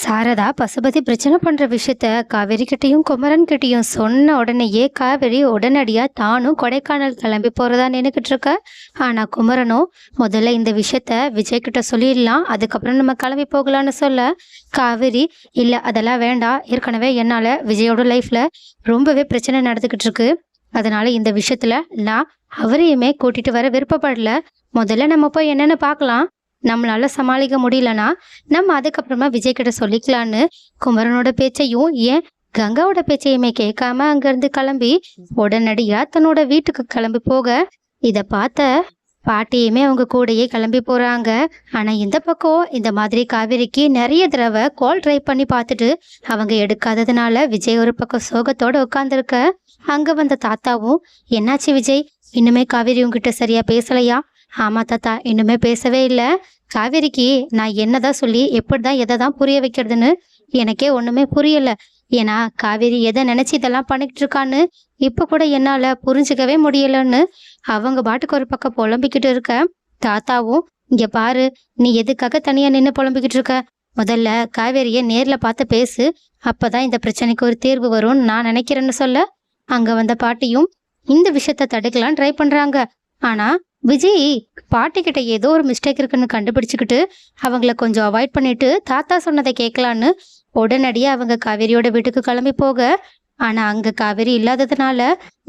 சாரதா பசுபதி பிரச்சனை பண்ணுற விஷயத்த காவேரி கிட்டயும் குமரன் சொன்ன உடனேயே காவேரி உடனடியாக தானும் கொடைக்கானல் கிளம்பி போகிறதா நினைக்கிட்டு இருக்க? ஆனால் குமரனும் முதல்ல இந்த விஷயத்த விஜய் கிட்ட சொல்லிடலாம் அதுக்கப்புறம் நம்ம கிளம்பி போகலான்னு சொல்ல. காவேரி இல்லை அதெல்லாம் வேண்டாம். ஏற்கனவே என்னால் விஜயோட லைஃப்பில் ரொம்பவே பிரச்சனை நடந்துக்கிட்டு இருக்கு. அதனால இந்த விஷயத்தில் நான் அவரையுமே கூட்டிகிட்டு வர விருப்பப்படல. முதல்ல நம்ம போய் என்னென்னு பார்க்கலாம். நம்மளால சமாளிக்க முடியலனா நம்ம அதுக்கப்புறமா விஜய் கிட்ட சொல்லிக்கலான்னு குமரனோட பேச்சையும் ஏன் கங்காவோட பேச்சையுமே கேட்காம அங்கிருந்து கிளம்பி உடனடியா தன்னோட வீட்டுக்கு கிளம்பி போக இத பார்த்த பாட்டியுமே அவங்க கூடயே கிளம்பி போறாங்க. ஆனா இந்த பக்கம் இந்த மாதிரி காவேரிக்கு நிறைய தடவை கால் ட்ரை பண்ணி பார்த்துட்டு அவங்க எடுக்காததுனால விஜய் ஒரு பக்கம் சோகத்தோட உட்காந்துருக்க அங்க வந்த தாத்தாவும் என்னாச்சு விஜய்? இன்னுமே காவேரி உங்ககிட்ட சரியா பேசலையா? ஆமா தாத்தா இன்னுமே பேசவே இல்லை. காவேரிக்கு நான் என்னதான் சொல்லி எப்படிதான் எதை தான் புரிய வைக்கிறதுன்னு எனக்கே ஒண்ணுமே புரியல. ஏன்னா காவேரி எதை நினைச்சு இதெல்லாம் பண்ணிக்கிட்டு இருக்கான்னு இப்ப கூட என்னால புரிஞ்சுக்கவே முடியலன்னு அவங்க பாட்டுக்கு ஒரு பக்கம் புலம்பிக்கிட்டு இருக்க. தாத்தாவும் இங்க பாரு நீ எதுக்காக தனியா நின்று புலம்பிக்கிட்டு இருக்க? முதல்ல காவேரிய நேர்ல பார்த்து பேசு. அப்பதான் இந்த பிரச்சனைக்கு ஒரு தீர்வு வரும்னு நான் நினைக்கிறேன்னு சொல்ல. அங்க வந்த பாட்டியும் இந்த விஷயத்த தடுக்கலாம் ட்ரை பண்றாங்க. ஆனா விஜய் பாட்டிக்கிட்ட ஏதோ ஒரு மிஸ்டேக் இருக்குன்னு கண்டுபிடிச்சிக்கிட்டு அவங்கள கொஞ்சம் அவாய்ட் பண்ணிட்டு தாத்தா சொன்னதை கேட்கலான்னு உடனடியாக அவங்க காவேரியோட வீட்டுக்கு கிளம்பி போக. ஆனால் அங்கே காவேரி இல்லாததுனால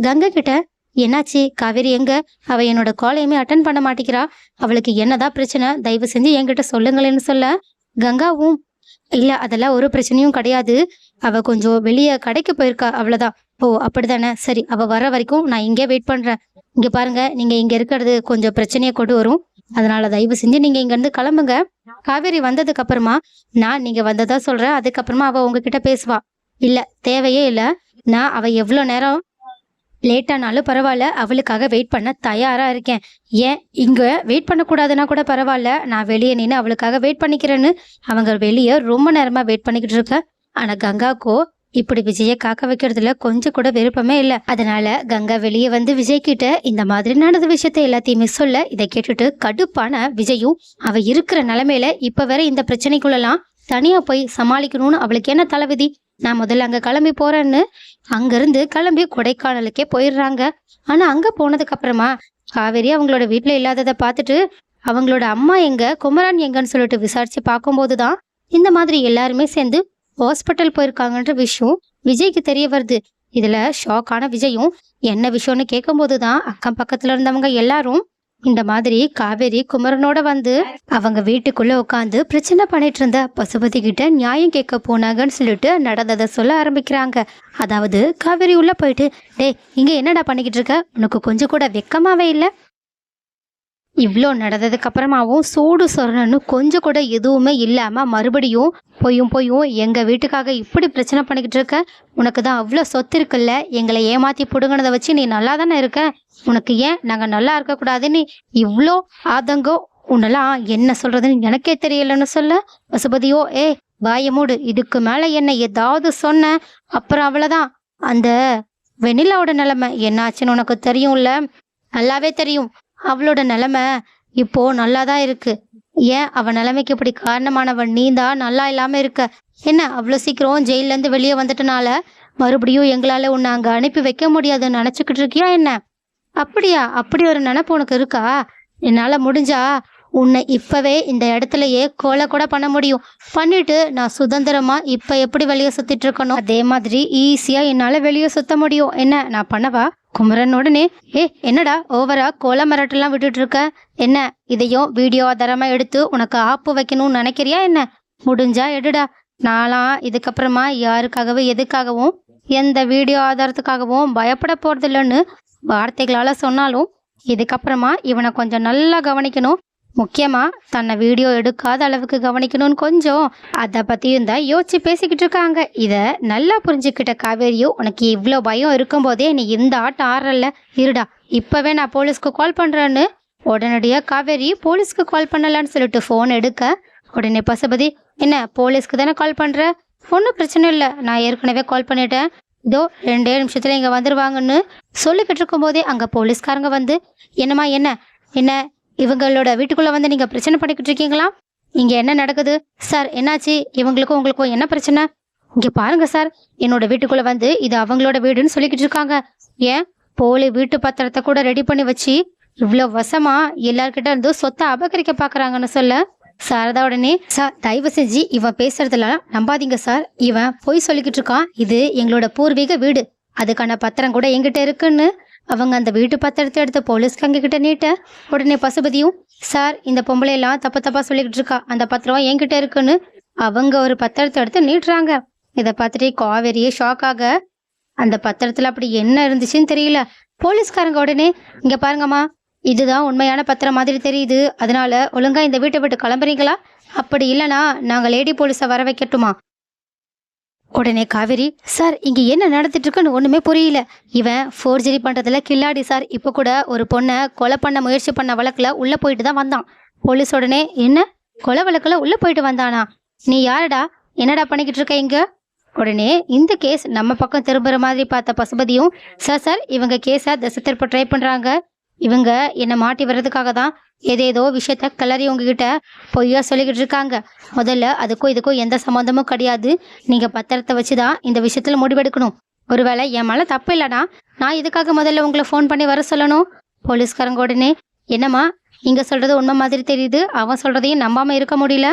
கங்கை கிட்ட என்னாச்சு? காவேரி எங்க? அவ என்னோட காலையுமே அட்டன் பண்ண மாட்டேங்கிறா. அவளுக்கு என்னதான் பிரச்சனை? தயவு செஞ்சு என்கிட்ட சொல்லுங்களேன்னு சொல்ல. கங்காவும் இல்லை அதெல்லாம் ஒரு பிரச்சனையும் கிடையாது. அவள் கொஞ்சம் வெளியே கடைக்கு போயிருக்கா. அவ்வளோதான் ஓ அப்படிதானே சரி அவள் வர வரைக்கும் நான் இங்கே வெயிட் பண்ணுறேன் இங்கே பாருங்கள் நீங்கள் இங்கே இருக்கிறது கொஞ்சம் பிரச்சனையை கொண்டு வரும். அதனால் தயவு செஞ்சு நீங்கள் இங்கேருந்து கிளம்புங்க. காவேரி வந்ததுக்கு அப்புறமா நான் நீங்கள் வந்ததா சொல்கிறேன் அதுக்கப்புறமா அவள் உங்ககிட்ட பேசுவா. இல்லை தேவையே இல்லை. நான் அவள் எவ்வளோ நேரம் லேட்டானாலும் பரவாயில்ல. அவளுக்காக வெயிட் பண்ண தயாராக இருக்கேன். ஏன்? இங்கே வெயிட் பண்ணக்கூடாதுன்னா கூட பரவாயில்ல. நான் வெளியே நின்று அவளுக்காக வெயிட் பண்ணிக்கிறேன்னு. அவங்க வெளியே ரொம்ப நேரமாக வெயிட் பண்ணிக்கிட்டு இருக்கேன் ஆனால் கங்காக்கோ இப்படி விஜய காக்க வைக்கிறதுல கொஞ்சம் கூட விருப்பமே இல்ல. அதனால கங்கா வெளியே வந்து விஜய் கிட்ட இந்த மாதிரி நடந்த விஷயத்த எல்லாத்தையுமே சொல்ல இதை கேட்டுட்டு கடுப்பான விஜயும் அவ இருக்கிற நிலைமையில இப்ப வேற இந்த பிரச்சனைக்குள்ளலாம் தனியா போய் சமாளிக்கணும்னு அவளுக்கு என்ன தலைவிதி நான் முதல்ல அங்க கிளம்பி போறேன்னு அங்கிருந்து கிளம்பி கொடைக்கானலுக்கே போயிடுறாங்க. ஆனா அங்க போனதுக்கு அப்புறமா காவேரி அவங்களோட வீட்டுல இல்லாததை பார்த்துட்டு அவங்களோட அம்மா எங்க குமரன் எங்கன்னு சொல்லிட்டு விசாரிச்சு பார்க்கும்போதுதான் இந்த மாதிரி எல்லாருமே சேர்ந்து ஹாஸ்பிட்டல் போயிருக்காங்கன்ற விஷயம் விஜய்க்கு தெரிய வருது. இதுல ஷாக்கான விஜயும் என்ன விஷயம்னு கேட்கும்போது தான் அக்கம் பக்கத்துல இருந்தவங்க எல்லாரும் இந்த மாதிரி காவேரி குமரனோட வந்து அவங்க வீட்டுக்குள்ள உட்காந்து பிரச்சனை பண்ணிட்டு இருந்த பசுபதி கிட்ட நியாயம் கேட்க போனாங்கன்னு சொல்லிட்டு நடந்ததை சொல்ல ஆரம்பிக்கிறாங்க. அதாவது காவேரி உள்ள போயிட்டு டேய் இங்க என்னடா பண்ணிக்கிட்டு இருக்க? உனக்கு கொஞ்சம் கூட வெக்கமாவே இல்லை? இவ்வளோ நடந்ததுக்கு அப்புறமாவும் சூடு சொரணன்னு கொஞ்சம் கூட எதுவுமே இல்லாமல் மறுபடியும் பொய்யும் பொய்யும் எங்கள் வீட்டுக்காக இப்படி பிரச்சனை பண்ணிக்கிட்டு இருக்க? உனக்கு தான் அவ்வளோ சொத்து இருக்குல்ல? எங்களை ஏமாத்தி பிடுங்கினதை வச்சு நீ நல்லா தானே இருக்க? உனக்கு ஏன் நாங்கள் நல்லா இருக்கக்கூடாதுன்னு இவ்வளோ ஆதங்கம் உன்னெல்லாம் என்ன சொல்றதுன்னு எனக்கே தெரியலன்னு சொல்ல? பசுபதியோ ஏ வாயமூடு இதுக்கு மேலே என்ன ஏதாவது சொன்ன? அப்புறம் அவ்வளோதான் அந்த வெண்ணிலாவோட நிலைமை என்னாச்சுன்னு உனக்கு தெரியும்ல? நல்லாவே தெரியும். அவளோட நிலைமை இப்போ நல்லா தான் இருக்கு. ஏன்? அவ நிலைமைக்கு இப்படி காரணமானவன் நீ தான் நல்லா இல்லாம இருக்க. என்ன? அவ்வளோ சீக்கிரம் ஜெயிலேருந்து வெளியே வந்துட்டனால மறுபடியும் எங்களால் உன்னை அங்கே அனுப்பி வைக்க முடியாதுன்னு நினச்சிக்கிட்டு இருக்கியா என்ன? அப்படியா? அப்படி ஒரு நினைப்பு உனக்கு இருக்கா? என்னால் முடிஞ்சா உன்னை இப்போவே இந்த இடத்துலையே கொலை கூட பண்ண முடியும். பண்ணிட்டு நான் சுதந்திரமாக இப்போ எப்படி வெளியே சுற்றிட்டு இருக்கணும்? அதே மாதிரி ஈஸியாக என்னால் வெளியே சுத்த முடியும். என்ன நான் பண்ணவா? குமரன் உடனே ஏ என்னடா ஓவரா கோல மிரட்டெல்லாம் விட்டுட்டு இருக்க? என்ன இதையும் வீடியோ ஆதாரமாக எடுத்து உனக்கு ஆப்பு வைக்கணும்னு நினைக்கிறியா என்ன? முடிஞ்சா எடுடா. நாளாம் இதுக்கப்புறமா யாருக்காகவும் எதுக்காகவும் எந்த வீடியோ ஆதாரத்துக்காகவும் பயப்பட போறதில்லைன்னு வார்த்தைகளால சொன்னாலும் இதுக்கப்புறமா இவனை கொஞ்சம் நல்லா கவனிக்கணும். முக்கியமாக தன்னை வீடியோ எடுக்காத அளவுக்கு கவனிக்கணும்னு கொஞ்சம் அதை பற்றியும் தான் யோசிச்சு பேசிக்கிட்டு இருக்காங்க. இதை நல்லா புரிஞ்சுக்கிட்ட காவேரியோ உனக்கு இவ்வளோ பயம் இருக்கும்போதே நீ இந்த ஆட்டம் ஆடுறல்ல இருடா இப்போவே நான் போலீஸ்க்கு கால் பண்ணுறேன்னு உடனடியாக காவேரி போலீஸ்க்கு கால் பண்ணலான்னு சொல்லிட்டு ஃபோன் எடுக்க உடனே பசுபதி என்ன போலீஸ்க்கு தானே கால் பண்ணுற ஒன்றும் பிரச்சனை இல்லை நான் ஏற்கனவே கால் பண்ணிட்டேன். இதோ ரெண்டே நிமிஷத்தில் இங்கே வந்துடுவாங்கன்னு சொல்லிக்கிட்டு இருக்கும்போதே அங்கே போலீஸ்காரங்க வந்து என்னம்மா என்ன? என்ன? இவங்களோட வீட்டுக்குள்ளே வந்து நீங்கள் பிரச்சனை பண்ணிக்கிட்டு இருக்கீங்களா? இங்கே என்ன நடக்குது? சார் என்னாச்சு? இவங்களுக்கும் உங்களுக்கும் என்ன பிரச்சனை? இங்கே பாருங்க சார் என்னோட வீட்டுக்குள்ளே வந்து இது அவங்களோட வீடுன்னு சொல்லிக்கிட்டு இருக்காங்க. ஏன்? போலி வீட்டு பத்திரத்தை கூட ரெடி பண்ணி வச்சு இவ்வளோ வசமாக எல்லார்கிட்ட இருந்து சொத்தை அபகரிக்க பார்க்குறாங்கன்னு சொல்ல? சாரதா உடனே சார் தயவு செஞ்சு இவன் பேசுறதுலாம் நம்பாதீங்க சார். இவன் பொய் சொல்லிக்கிட்டு இருக்கான். இது எங்களோட பூர்வீக வீடு. அதுக்கான பத்திரம் கூட என்கிட்ட இருக்குன்னு. அவங்க அந்த வீட்டு பத்திரத்தை எடுத்து போலீஸ்க்கு அங்க கிட்ட நீட்ட உடனே பசுபதியும் சார் இந்த பொம்பளை எல்லாம் தப்பு தப்பா சொல்லிக்கிட்டு இருக்கா. அந்த பத்திரம் என்கிட்ட இருக்குன்னு. அவங்க ஒரு பத்திரத்தை எடுத்து நீட்டுறாங்க. இதை பார்த்துட்டு காவேரியே ஷாக் ஆக அந்த பத்திரத்துல அப்படி என்ன இருந்துச்சுன்னு தெரியல. போலீஸ்காரங்க உடனே இங்க பாருங்கம்மா இதுதான் உண்மையான பத்திரம் மாதிரி தெரியுது. அதனால ஒழுங்கா இந்த வீட்டை விட்டு கிளம்புறீங்களா? அப்படி இல்லைனா நாங்க லேடி போலீஸை வர வைக்கட்டுமா? உடனே காவேரி சார் இங்கே என்ன நடந்துட்டு இருக்குன்னு புரியல. இவன் ஃபோர்ஜரி பண்ணுறதுல கில்லாடி சார். இப்போ கூட ஒரு பொண்ணை கொலை பண்ண முயற்சி பண்ண வழக்கில் உள்ளே போயிட்டு தான் வந்தான். போலீஸ் உடனே என்ன? கொலை வழக்கில் உள்ளே போயிட்டு வந்தானா? நீ யாருடா? என்னடா பண்ணிக்கிட்டு இருக்க இங்கே? உடனே இந்த கேஸ் நம்ம பக்கம் திரும்புகிற மாதிரி பார்த்த பசுபதியும் சார் சார் இவங்க கேஸை திசை திருப்ப ட்ரை பண்ணுறாங்க இவங்க என்னை மாட்டி வர்றதுக்காக தான் ஏதேதோ விஷயத்த கிளறி உங்ககிட்ட பொய்யா சொல்லிக்கிட்டு இருக்காங்க. முதல்ல அதுக்கும் இதுக்கும் எந்த சம்மந்தமும் கிடையாது. நீங்க பத்திரத்தை வச்சு தான் இந்த விஷயத்துல முடிவெடுக்கணும். ஒருவேளை என் மேல தப்பு இல்லைனா நான் இதுக்காக முதல்ல உங்களை ஃபோன் பண்ணி வர சொல்லணும்? போலீஸ்காரங்க உடனே என்னம்மா இங்க சொல்றது உண்மை மாதிரி தெரியுது. அவன் சொல்றதையும் நம்பாம இருக்க முடியல.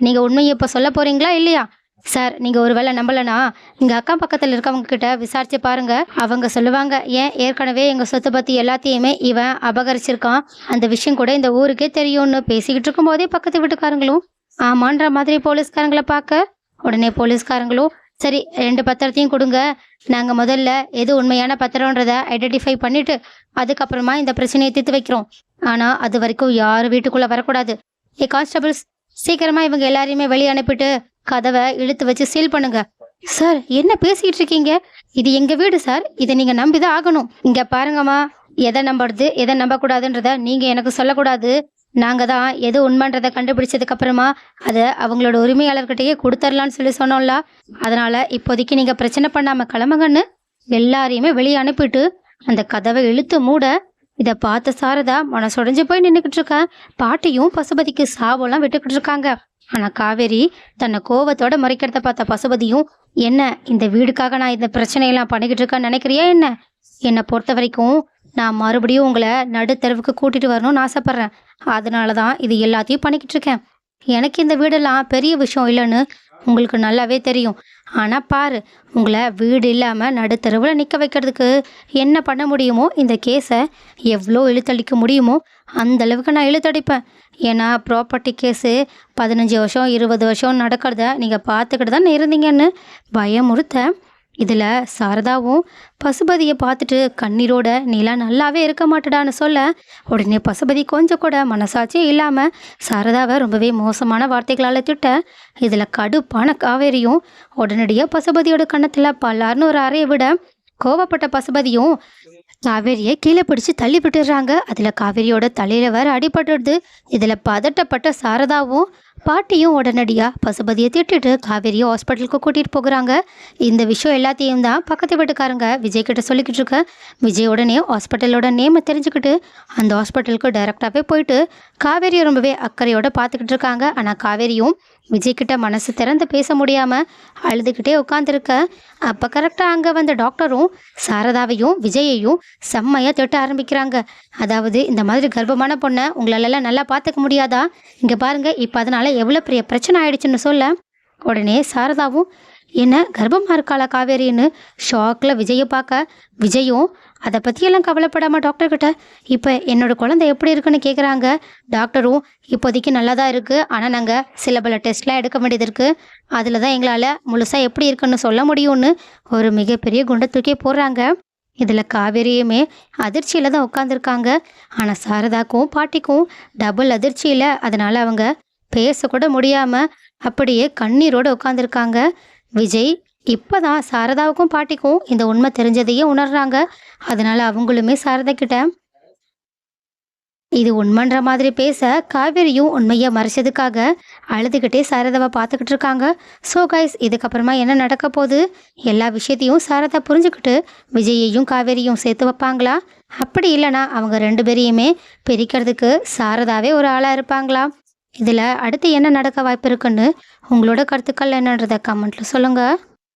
நீங்க உண்மையை இப்ப சொல்ல போறீங்களா இல்லையா? சார் நீங்க ஒருவேளை நம்பலனா இங்கே அக்கம் பக்கத்தில் இருக்கவங்க கிட்ட பாருங்கள் அவங்க சொல்லுவாங்க ஏன் ஏற்கனவே எங்கள் சொத்தை பத்தி எல்லாத்தையுமே இவன் அபகரிச்சிருக்கான். அந்த விஷயம் கூட இந்த ஊருக்கே தெரியும்னு பேசிக்கிட்டு இருக்கும்போதே பக்கத்து வீட்டுக்காரங்களும் ஆமான்ற மாதிரி போலீஸ்காரங்களை பார்க்க உடனே போலீஸ்காரங்களும் சரி ரெண்டு பத்திரத்தையும் கொடுங்க. நாங்கள் முதல்ல எது உண்மையான பத்திரம்ன்றதை ஐடென்டிஃபை பண்ணிவிட்டு அதுக்கப்புறமா இந்த பிரச்சனையை தீர்த்து வைக்கிறோம். ஆனால் அது வரைக்கும் யாரும் வீட்டுக்குள்ளே வரக்கூடாது. ஏ கான்ஸ்டபிள்ஸ் சீக்கிரமாக இவங்க எல்லாரையுமே வெளியே அனுப்பிட்டு கதவை இழுத்து வச்சு சீல் பண்ணுங்க. சார் என்ன பேசிக்கிட்டு இருக்கீங்க? இது எங்க வீடு சார். இதை நீங்க நம்பிதான் ஆகணும். இங்க பாருங்கம்மா எதை நம்புறது எதை நம்பக்கூடாதுன்றத நீங்க எனக்கு சொல்லக்கூடாது. நாங்க தான் எது உண்மைன்றதை கண்டுபிடிச்சதுக்கு அப்புறமா அதை அவங்களோட உரிமையாளர்கிட்டயே கொடுத்துர்லான்னு சொல்லி சொன்னோம்ல. அதனால இப்போதைக்கு நீங்க பிரச்சனை பண்ணாம கிளம்புங்கன்னு எல்லாரையுமே வெளியே அனுப்பிட்டு அந்த கதவை இழுத்து மூட இதை பார்த்த சாரதா மனசுடைஞ்சு போய் நின்றுக்கிட்டு இருக்கேன் பாட்டியும் பசுபதிக்கு சாவெல்லாம் விட்டுக்கிட்டு இருக்காங்க. ஆனால் காவேரி தன்னை கோவத்தோட முறைக்கிறத பார்த்த பசுபதியும் என்ன இந்த வீடுக்காக நான் இந்த பிரச்சனையெல்லாம் பண்ணிக்கிட்டு இருக்கேன்னு நினைக்கிறியா என்ன? என்னை பொறுத்த வரைக்கும் நான் மறுபடியும் உங்களை நடுத்தருவுக்கு கூட்டிட்டு வரணும்னு ஆசைப்பட்றேன். அதனால தான் இது எல்லாத்தையும் பண்ணிக்கிட்டு இருக்கேன். எனக்கு இந்த வீடெல்லாம் பெரிய விஷயம் இல்லைன்னு உங்களுக்கு நல்லாவே தெரியும். ஆனால் பாரு உங்களை வீடு இல்லாமல் நடுத்தருவில் நிற்க வைக்கிறதுக்கு என்ன பண்ண முடியுமோ இந்த கேஸை எவ்வளோ இழுத்தடிக்க முடியுமோ அந்த அளவுக்கு நான் இழுத்தடிப்பேன். ஏன்னா ப்ராப்பர்ட்டி கேஸு பதினஞ்சு வருஷம் இருபது வருஷம் நடக்கிறத நீங்கள் பார்த்துக்கிட்டு தான் இருந்தீங்கன்னு பயமுறுத்த இதில் சாரதாவும் பசுபதியை பார்த்துட்டு கண்ணீரோட நீலாம் நல்லாவே இருக்க மாட்டடான்னு சொல்ல உடனே பசுபதி கொஞ்சம் கூட மனசாட்சியே இல்லாமல் சாரதாவை ரொம்பவே மோசமான வார்த்தைகளால் திட்ட இதில் கடுப்பான காவேரியும் உடனடியாக பசுபதியோட கன்னத்தில் பல்லார்னு ஒரு அறையை விட கோவப்பட்ட பசுபதியும் காவேரியை கீழே பிடிச்சு தள்ளி விட்டுடுறாங்க. அதில் காவேரியோட தலையில் வேற அடிபட்டுடுது. இதில் பதட்டப்பட்ட சாரதாவும் பாட்டியும் உடனடியாக பசுபதியை திட்டிட்டு காவேரியை ஹாஸ்பிட்டலுக்கு கூட்டிகிட்டு போகிறாங்க. இந்த விஷயம் எல்லாத்தையும் தான் பக்கத்து வீட்டுக்காரங்க விஜய் கிட்ட சொல்லிக்கிட்டு இருக்க. விஜய் உடனே ஹாஸ்பிட்டலோட நேமை தெரிஞ்சுக்கிட்டு அந்த ஹாஸ்பிட்டலுக்கு டைரெக்டாகவே போயிட்டு காவேரியை ரொம்பவே அக்கறையோடு பார்த்துக்கிட்டு இருக்காங்க. ஆனால் காவேரியும் விஜய்கிட்ட மனசு திறந்து பேச முடியாமல் அழுதுகிட்டே உட்காந்துருக்க அப்போ கரெக்டாக அங்கே வந்த டாக்டரும் சாரதாவையும் விஜயையும் செம்மையாக திட்ட ஆரம்பிக்கிறாங்க. அதாவது இந்த மாதிரி கர்ப்பமான பொண்ணை உங்களாலெல்லாம் நல்லா பார்த்துக்க முடியாதா? இங்கே பாருங்கள் இப்போ அதனால எவ்வளோ பெரிய பிரச்சனை ஆயிடுச்சுன்னு சொல்ல உடனே சாரதாவும் என்ன கர்ப்பமாக இருக்காளா காவேரின்னு ஷாக்கில் விஜயை பார்க்க? விஜயும் அதை பற்றியெல்லாம் கவலைப்படாமல் டாக்டர்கிட்ட இப்போ என்னோட குழந்தை எப்படி இருக்குன்னு கேட்குறாங்க டாக்டரும் இப்போதைக்கு நல்லா தான் இருக்குது ஆனால் நாங்கள் சில பல டெஸ்ட்லாம் எடுக்க வேண்டியது இருக்குது அதில் தான் எங்களால் முழுசாக எப்படி இருக்குன்னு சொல்ல முடியும்னு ஒரு மிகப்பெரிய குண்டை தூக்கி போடுறாங்க. இதில் காவேரியுமே அதிர்ச்சியில் தான் உட்காந்துருக்காங்க ஆனால் சாரதாக்கும் பாட்டிக்கும் டபுள் அதிர்ச்சியில். அதனால் அவங்க பேசக்கூட முடியாமல் அப்படியே கண்ணீரோடு உட்காந்துருக்காங்க விஜய் இப்போதான் சாரதாவுக்கும் பாட்டிக்கும் இந்த உண்மை தெரிஞ்சதையே உணர்றாங்க. அதனால அவங்களுமே சாரதா கிட்ட இது உண்மைன்ற மாதிரி பேச காவேரியும் உண்மையை மறைச்சதுக்காக அழுதுகிட்டே சாரதாவை பார்த்துக்கிட்டு இருக்காங்க. ஸோ கைஸ் இதுக்கப்புறமா என்ன நடக்க போகுது? எல்லா விஷயத்தையும் சாரதா புரிஞ்சுக்கிட்டு விஜயையும் காவேரியும் சேர்த்து வைப்பாங்களா? அப்படி இல்லைனா அவங்க ரெண்டு பேரையுமே பிரிக்கிறதுக்கு சாரதாவே ஒரு ஆளாக இருப்பாங்களா? இதில் அடுத்து என்ன நடக்க வாய்ப்பு இருக்குன்னு உங்களோட கருத்துக்கள் என்னன்றதை கமெண்ட்டில் சொல்லுங்கள்